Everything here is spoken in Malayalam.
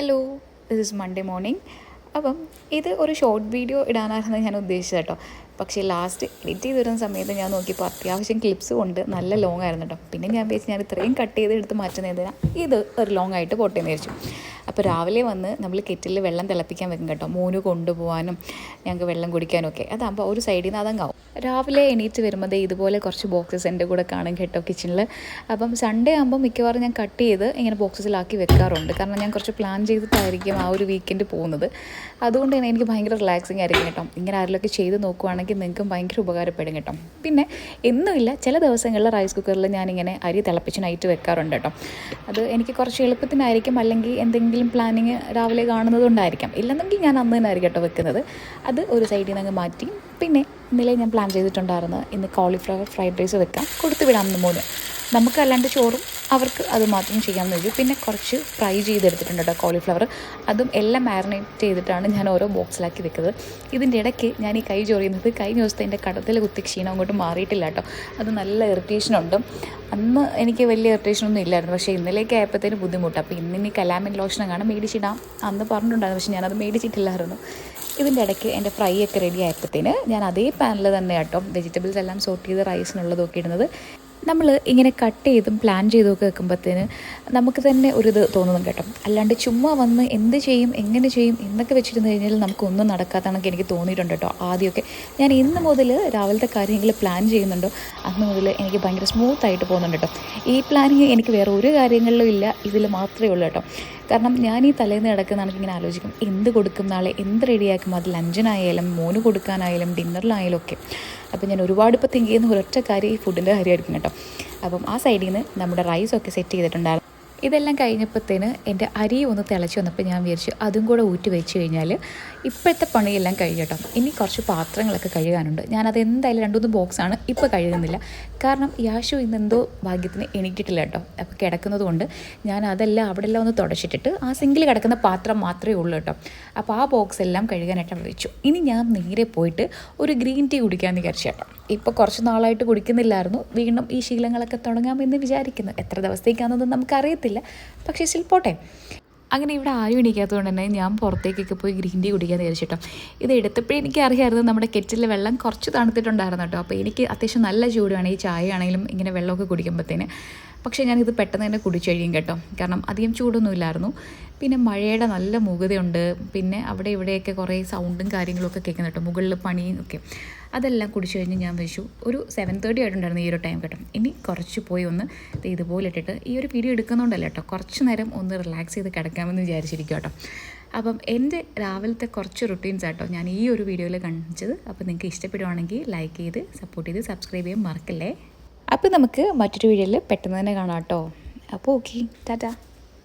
Hello this is Monday morning അപ്പം ഇത് ഒരു ഷോർട്ട് വീഡിയോ ഇടാനായിരുന്നു ഞാൻ ഉദ്ദേശിച്ചത് കേട്ടോ. പക്ഷേ ലാസ്റ്റ് എഡിറ്റ് ചെയ്ത് വരുന്ന സമയത്ത് ഞാൻ നോക്കിയപ്പോൾ അത്യാവശ്യം ക്ലിപ്സ് കൊണ്ട് നല്ല ലോങ് ആയിരുന്നു കേട്ടോ. പിന്നെ ഞാൻ വിചാരിച്ചു ഞാൻ ഇത്രയും കട്ട് ചെയ്ത് എടുത്ത് മാറ്റുന്നതിനാ ഇത് ഒരു ലോങ് ആയിട്ട് പോട്ടെ വിചാരിച്ചു. അപ്പോൾ രാവിലെ വന്ന് നമ്മൾ കെറ്റിൽ വെള്ളം തിളപ്പിക്കാൻ വെക്കും കേട്ടോ. മോന് കൊണ്ടുപോകാനും ഞങ്ങൾക്ക് വെള്ളം കുടിക്കാനും ഒക്കെ. അതാകുമ്പോൾ ഒരു സൈഡിൽ നിന്ന് അതങ്ങാവും രാവിലെ എണീറ്റ് വരുമ്പോൾ ഇതുപോലെ കുറച്ച് ബോക്സസ് എന്റെ കൂടെ കാണും കേട്ടോ കിച്ചണിൽ അപ്പം സൺഡേ ആകുമ്പോൾ മിക്കവാറും ഞാൻ കട്ട് ചെയ്ത് ഇങ്ങനെ ബോക്സസിലാക്കി വെക്കാറുണ്ട്. കാരണം ഞാൻ കുറച്ച് പ്ലാൻ ചെയ്തിട്ടായിരിക്കും ആ ഒരു വീക്കെൻഡ് പോകുന്നത്. അതുകൊണ്ട് തന്നെ എനിക്ക് ഭയങ്കര റിലാക്സിങ് ആയിരിക്കും കേട്ടോ. ഇങ്ങനെ ആരെങ്കിലുമൊക്കെ ചെയ്ത് നോക്കുവാണെങ്കിൽ നിങ്ങൾക്കും ഭയങ്കര ഉപകാരപ്പെടും കേട്ടോ. പിന്നെ എന്നുമില്ല ചില ദിവസങ്ങളിൽ റൈസ് കുക്കറിൽ ഞാനിങ്ങനെ അരി തിളപ്പിച്ച് നൈറ്റ് വെക്കാറുണ്ട് കേട്ടോ. അത് എനിക്ക് കുറച്ച് എളുപ്പത്തിനായിരിക്കും അല്ലെങ്കിൽ എന്തെങ്കിലും പ്ലാനിങ് രാവിലെ കാണുന്നതുകൊണ്ടായിരിക്കാം ഇല്ലെന്നെങ്കിൽ ഞാൻ അന്ന് തന്നെ ആയിരിക്കും കേട്ടോ വെക്കുന്നത്. അത് ഒരു സൈഡിൽ നിന്ന് അങ്ങ് മാറ്റി. പിന്നെ ഇന്നലെ ഞാൻ പ്ലാൻ ചെയ്തിട്ടുണ്ടായിരുന്നു. ഇന്ന് കോളിഫ്ലവർ ഫ്രൈഡ് റൈസ് വെക്കാം. കൊടുത്തു വിടാമെന്ന് മോന്. നമുക്ക് അല്ലാണ്ട് ചോറും അവർക്ക് അത് മാത്രം ചെയ്യാമെന്ന് വെച്ചു പിന്നെ കുറച്ച് ഫ്രൈ ചെയ്തെടുത്തിട്ടുണ്ട് കേട്ടോ കോളിഫ്ലവർ അതും എല്ലാം മാരിനേറ്റ് ചെയ്തിട്ടാണ് ഞാൻ ഓരോ ബോക്സിലാക്കി വെക്കുന്നത്. ഇതിന്റെ ഇടയ്ക്ക് ഞാൻ ഈ കൈ ചൊറിയുന്നത് കഴിഞ്ഞ ദിവസത്തെ എന്റെ കടത്തിൽ കുത്തി ക്ഷീണം അങ്ങോട്ട് മാറിയിട്ടില്ല കേട്ടോ. അത് നല്ല ഇറിറ്റേഷനുണ്ട് അന്ന് എനിക്ക് വലിയ ഇറിറ്റേഷനൊന്നും ഇല്ലായിരുന്നു. പക്ഷേ ഇന്നലേക്ക് ആയപ്പോഴത്തേന് ബുദ്ധിമുട്ട്. അപ്പോൾ ഇന്നിനി കലാമിൻ കാണാൻ മേടിച്ചിടാം അന്ന് പറഞ്ഞിട്ടുണ്ടായിരുന്നു. പക്ഷേ ഞാനത് മേടിച്ചിട്ടില്ലായിരുന്നു. ഇതിന്റെ ഇടയ്ക്ക് എന്റെ ഫ്രൈ ഒക്കെ റെഡി ആയപ്പോഴത്തേന് ഞാൻ അതേ പാനിൽ തന്നെ കേട്ടോ വെജിറ്റബിൾസ് എല്ലാം സോർട്ട് ചെയ്ത് റൈസിനുള്ളതൊക്കെ ഇടുന്നത്. നമ്മൾ ഇങ്ങനെ കട്ട് ചെയ്തും പ്ലാൻ ചെയ്തൊക്കെ വെക്കുമ്പോഴത്തേന് നമുക്ക് തന്നെ ഒരു ഇത് തോന്നുന്നു കേട്ടോ. അല്ലാണ്ട് ചുമ്മാ വന്ന് എന്ത് ചെയ്യും എങ്ങനെ ചെയ്യും എന്നൊക്കെ വെച്ചിരുന്ന് കഴിഞ്ഞാൽ നമുക്കൊന്നും നടക്കാത്തതാണെന്ന് എനിക്ക് തോന്നിയിട്ടുണ്ട് കേട്ടോ ആദ്യമൊക്കെ. ഞാൻ ഇന്ന് മുതൽ രാവിലത്തെ കാര്യങ്ങൾ പ്ലാൻ ചെയ്യുന്നുണ്ടോ. അന്ന് മുതൽ എനിക്ക് ഭയങ്കര സ്മൂത്ത് ആയിട്ട് പോകുന്നുണ്ട് കേട്ടോ. ഈ പ്ലാനിങ് എനിക്ക് വേറെ ഒരു കാര്യങ്ങളിലും ഇല്ല. ഇതിൽ മാത്രമേ ഉള്ളൂ കേട്ടോ. കാരണം ഞാൻ ഈ തലേന്ന് കിടക്കുന്നതാണ് ഇങ്ങനെ ആലോചിക്കും. എന്ത് കൊടുക്കും നാളെ? എന്ത് റെഡിയാക്കും? അത് ലഞ്ചിനായാലും മോന് കൊടുക്കാനായാലും ഡിന്നറിലായാലും ഒക്കെ. അപ്പം ഞാൻ ഒരുപാട് ഇപ്പോൾ തിങ്ക് ചെയ്യുന്ന ഒരൊറ്റ കാര്യം ഈ ഫുഡിന്റെ കാര്യമായിരിക്കും കേട്ടോ. അപ്പം ആ സൈഡിൽ നിന്ന് നമ്മുടെ റൈസൊക്കെ സെറ്റ് ചെയ്തിട്ടുണ്ടായിരുന്നു. ഇതെല്ലാം കഴിഞ്ഞപ്പോഴത്തേന് എന്റെ അരി ഒന്ന് തിളച്ച് വന്നപ്പോൾ ഞാൻ വിചാരിച്ചു അതും കൂടെ ഊറ്റി വെച്ച് കഴിഞ്ഞാൽ ഇപ്പോഴത്തെ പണിയെല്ലാം കഴിയട്ടോ ഇനി കുറച്ച് പാത്രങ്ങളൊക്കെ കഴുകാനുണ്ട്. ഞാനത് എന്തായാലും രണ്ടുമൂന്ന് ബോക്സാണ് ഇപ്പോൾ കഴുകുന്നില്ല. കാരണം യാശു ഇന്ന് എന്തോ ഭാഗ്യത്തിന് എണീറ്റിട്ടില്ല കേട്ടോ. അപ്പോൾ കിടക്കുന്നത് കൊണ്ട് ഞാൻ അതെല്ലാം അവിടെ എല്ലാം ഒന്ന് തുടച്ചിട്ടിട്ട് ആ സിങ്കിൽ കിടക്കുന്ന പാത്രം മാത്രമേ ഉള്ളൂ കേട്ടോ. അപ്പോൾ ആ ബോക്സ് എല്ലാം കഴുകാനായിട്ട് അവിടെ വെച്ചു. ഇനി ഞാൻ നേരെ പോയിട്ട് ഒരു ഗ്രീൻ ടീ കുടിക്കാമെന്ന് വിചാരിച്ചു കേട്ടോ. ഇപ്പോൾ കുറച്ച് നാളായിട്ട് കുടിക്കുന്നില്ലായിരുന്നു. വീണ്ടും ഈ ശീലങ്ങളൊക്കെ തുടങ്ങാമെന്ന് വിചാരിക്കുന്നു. എത്ര ദിവസത്തേക്കാണെന്നൊന്നും നമുക്കറിയത്തില്ല. പക്ഷേ സ്റ്റിൽ പോട്ടെ. അങ്ങനെ ഇവിടെ ആരും എണീക്കാത്തതുകൊണ്ട് തന്നെ ഞാൻ പുറത്തേക്കൊക്കെ പോയി ഗ്രീൻ ടീ കുടിക്കാൻ വിചാരിച്ചിട്ടോ ഇത് എടുത്തപ്പോഴേ എനിക്ക് അറിയാമായിരുന്നു നമ്മുടെ കെറ്റിലെ വെള്ളം കുറച്ച് തണുത്തിട്ടുണ്ടായിരുന്നു കേട്ടോ. അപ്പോൾ എനിക്ക് അത്യാവശ്യം നല്ല ചൂടാണ് ഈ ചായ ആണെങ്കിലും ഇങ്ങനെ വെള്ളമൊക്കെ കുടിക്കുമ്പോഴത്തേന് പക്ഷേ ഞാനിത് പെട്ടെന്ന് തന്നെ കുടിച്ചു കഴിയും കേട്ടോ. കാരണം അധികം ചൂടൊന്നും ഇല്ലായിരുന്നു. പിന്നെ മഴയുടെ നല്ല മൂകതയുണ്ട് പിന്നെ അവിടെ ഇവിടെയൊക്കെ കുറേ സൗണ്ടും കാര്യങ്ങളൊക്കെ കേൾക്കുന്നു കേട്ടോ. മുകളിൽ പണിയും ഒക്കെ. അതെല്ലാം കുടിച്ചു കഴിഞ്ഞ് ഞാൻ വെച്ചു ഒരു സെവൻ തേർട്ടി ആയിട്ടുണ്ടായിരുന്നു ഈ ഒരു ടൈം കേട്ടോ. ഇനി കുറച്ച് പോയി ഒന്ന് ഇതുപോലെ ഇട്ടിട്ട് ഈ ഒരു വീഡിയോ എടുക്കുന്നുണ്ടല്ലോ കേട്ടോ. കുറച്ച് നേരം ഒന്ന് റിലാക്സ് ചെയ്ത് കിടക്കാമെന്ന് വിചാരിച്ചിരിക്കും കേട്ടോ. അപ്പം എന്റെ രാവിലത്തെ കുറച്ച് റുട്ടീൻസ് ആട്ടോ ഞാൻ ഈ ഒരു വീഡിയോയിൽ കാണിച്ചത്. അപ്പോൾ നിങ്ങൾക്ക് ഇഷ്ടപ്പെടുവാണെങ്കിൽ ലൈക്ക് ചെയ്ത് സപ്പോർട്ട് ചെയ്ത് സബ്സ്ക്രൈബ് ചെയ്യാൻ മറക്കല്ലേ? അപ്പോൾ നമുക്ക് മറ്റൊരു വീഡിയോയിൽ പെട്ടെന്ന് തന്നെ കാണാം കേട്ടോ. അപ്പോൾ ഓക്കെ ടാറ്റാ.